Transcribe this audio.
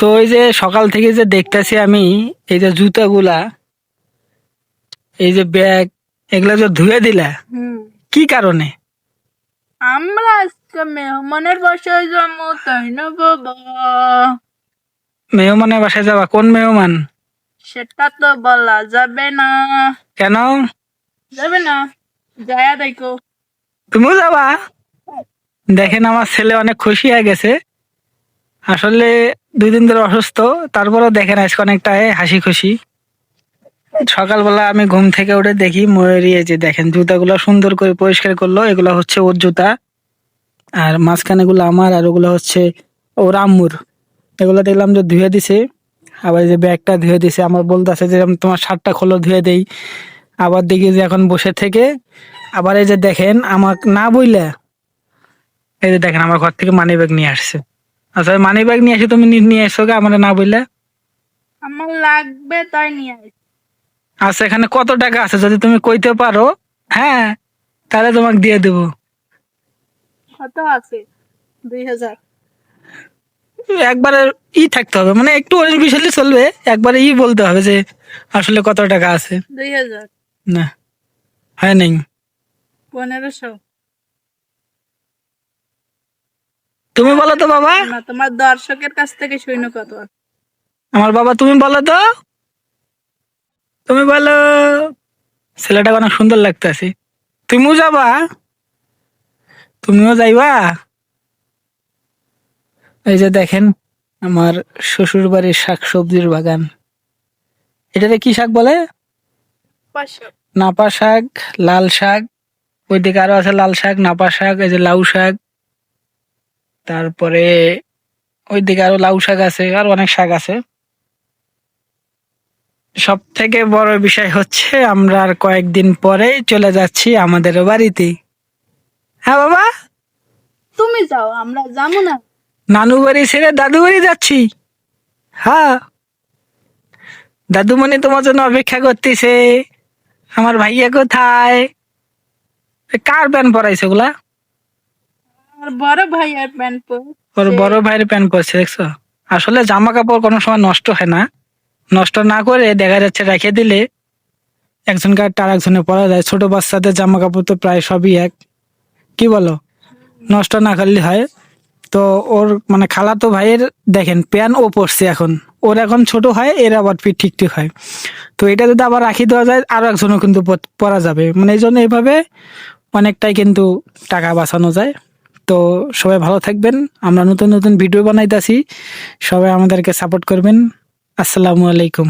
তো ওই যে সকাল থেকে যে দেখতেছি আমি এই যে জুতাগুলা এই যে ব্যাগ এগুলা যে ধুয়ে দিলা কি কারণে? আমরা আজকে মেহমানের বাসায় যাব তাই না বাবা? মেহমানের বাসায় যাবা? কোন মেহমান? সেটা তো বলা যাবে না। কেন? যাবে না যায়া দেখো। তুমিও যাবা? দেখেন আমার ছেলে অনেক খুশি হয়ে গেছে। আসলে দুই দিন ধরে অসুস্থ, তারপরেও দেখেন আজকে অনেকটা হাসি খুশি সকালবেলা আমি ঘুম থেকে উঠে দেখি ময়ূরী যে দেখেন, জুতাগুলো সুন্দর করে পরিষ্কার করল, এগুলো হচ্ছে ওর জুতা। আর মাঝখানে গুলো আমার, আর ওগুলো হচ্ছে ওর আম্মুর। এগুলো দেখলাম যে ধুয়ে দিছে, আবার যে ব্যাগটা ধুয়ে দিছে। আমার বলতেছে যে তোমার শার্টটা খোলো, ধুয়ে দেই। আবার দেখি যে এখন বসে থেকে, আবার এই যে দেখেন আমার না বইলে, এই যে দেখেন, আমার ঘর থেকে মানি ব্যাগ নিয়ে আসছে। আচ্ছা মানি ব্যাগ নিয়ে আসি তুমি নিয়ে এসো গে আমার না বললে। আমার লাগবে তাই নিয়ে। আচ্ছা এখানে কত টাকা আছে যদি তুমি কইতে পারো হ্যাঁ তাহলে তোমাকে দিয়ে দেবো। কত আছে? দুই হাজার। একবারে ই থাকতে হবে মানে একটু বিশ হলে চলবে একবারে ই বলতে হবে যে আসলে কত টাকা আছে। দুই হাজার। না হয় নাই। পনেরোশো। তুমি বলো তো বাবা। তোমার দর্শকের কাছ থেকে সৈন্য কত? আমার বাবা তুমি বলো তো। তুমি বলো। ছেলেটা অনেক সুন্দর লাগতেছে। তুমিও যাবা? তুমিও যাইবা? এই যে দেখেন আমার শ্বশুর বাড়ির শাক সবজির বাগান। এটাতে কি শাক বলে? নাপা শাক লাল শাক ওইদিকে আরও আছে লাল শাক নাপা শাক এই যে লাউ শাক। তারপরে ওইদিকে আরও লাউ শাক আছে আর অনেক শাক আছে। সব থেকে বড় বিষয় হচ্ছে আমরা আর কয়েকদিন পরেই চলে যাচ্ছি আমাদের বাড়িতে। হ্যাঁ বাবা? তুমি যাও আমরা যাব না। নানু বাড়ি ছেড়ে দাদু বাড়ি যাচ্ছি। হ্যাঁ। দাদুমণি তোমার জন্য অপেক্ষা করতেছে। আমার ভাইয়া কোথায়? কার প্যান্ট পরাইছে ওগুলা? আর বড় ভাই আর প্যান্ট পর ওর বড় ভাইয়ের প্যান্ট পরছে দেখছ? আসলে জামা কাপড় কোনো সময় নষ্ট হয় না। নষ্ট না করে দেখা যাচ্ছে রেখে দিলে একজনকে আর একজনে পরা যায়। ছোট বাচ্চাদের জামা কাপড় তো প্রায় সবই এক। কি বলো? নষ্ট না করলে হয়। তো ওর মানে খালাতো ভাইয়ের দেখেন প্যান ও পড়ছে এখন। ওর এখন ছোট হয় এর আবার ফিট ঠিক ঠিক হয়। তো এটা যদি আবার রাখি দেওয়া যায় আরও একজনও কিন্তু পরা যাবে। মানে এই জন্য এইভাবে অনেকটাই কিন্তু টাকা বাঁচানো যায়। তো সবাই ভালো থাকবেন। আমরা নতুন নতুন ভিডিও বানাইতেছি। সবাই আমাদেরকে সাপোর্ট করবেন। আসসালামু আলাইকুম।